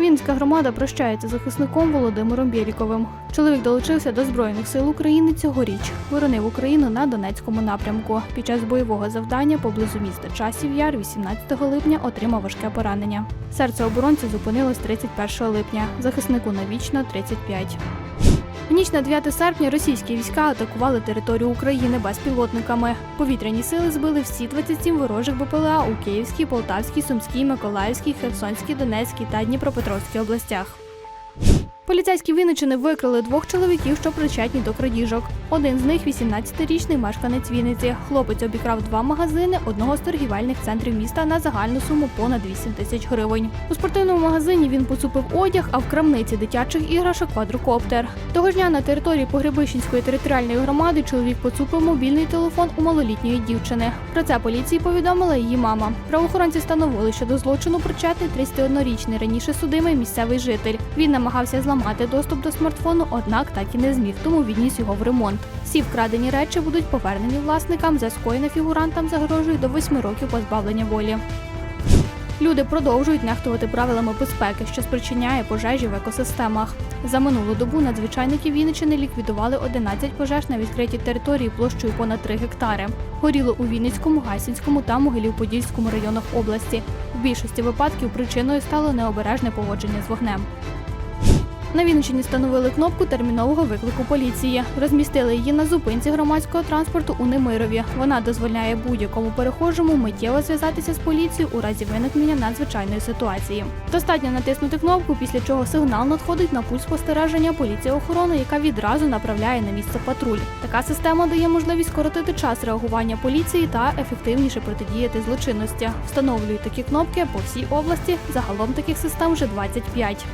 Вінницька громада прощається з захисником Володимиром Бєліковим. Чоловік долучився до Збройних сил України цьогоріч. Боронив Україну на Донецькому напрямку. Під час бойового завдання поблизу міста Часів Яр 18 липня отримав важке поранення. Серце оборонця зупинилось 31 липня. Захиснику навічно 35. В ніч на 9 серпня російські війська атакували територію України безпілотниками. Повітряні сили збили всі 27 ворожих БПЛА у Київській, Полтавській, Сумській, Миколаївській, Херсонській, Донецькій та Дніпропетровській областях. Поліцейські Вінничини викрили двох чоловіків, що причетні до крадіжок. Один з них 18-річний мешканець Вінниці. Хлопець обікрав два магазини одного з торгівельних центрів міста на загальну суму понад 8 тисяч гривень. У спортивному магазині він поцупив одяг, а в крамниці дитячих іграшок квадрокоптер. Того ж дня на території Погребищенської територіальної громади чоловік поцупив мобільний телефон у малолітньої дівчини. Про це поліції повідомила її мама. Правоохоронці встановили, що до злочину причетний 31-річний раніше судимий місцевий житель. Він намагався зламати доступ до смартфону, однак так і не зміг, тому відніс його в ремонт. Всі вкрадені речі будуть повернені власникам. За скоєне фігурантам загрожує до 8 років позбавлення волі. Люди продовжують нехтувати правилами безпеки, що спричиняє пожежі в екосистемах. За минулу добу надзвичайники Вінничини ліквідували 11 пожеж на відкритій території площею понад 3 гектари. Горіло у Вінницькому, Гайсинському та Могилів-Подільському районах області. В більшості випадків причиною стало необережне поводження з вогнем. На Вінниччині встановили кнопку термінового виклику поліції. Розмістили її на зупинці громадського транспорту у Немирові. Вона дозволяє будь-якому перехожому миттєво зв'язатися з поліцією у разі виникнення надзвичайної ситуації. Достатньо натиснути кнопку, після чого сигнал надходить на пульс спостереження поліції охорони, яка відразу направляє на місце патруль. Така система дає можливість скоротити час реагування поліції та ефективніше протидіяти злочинності. Встановлюють такі кнопки по всій області. Загалом таких систем вже 25.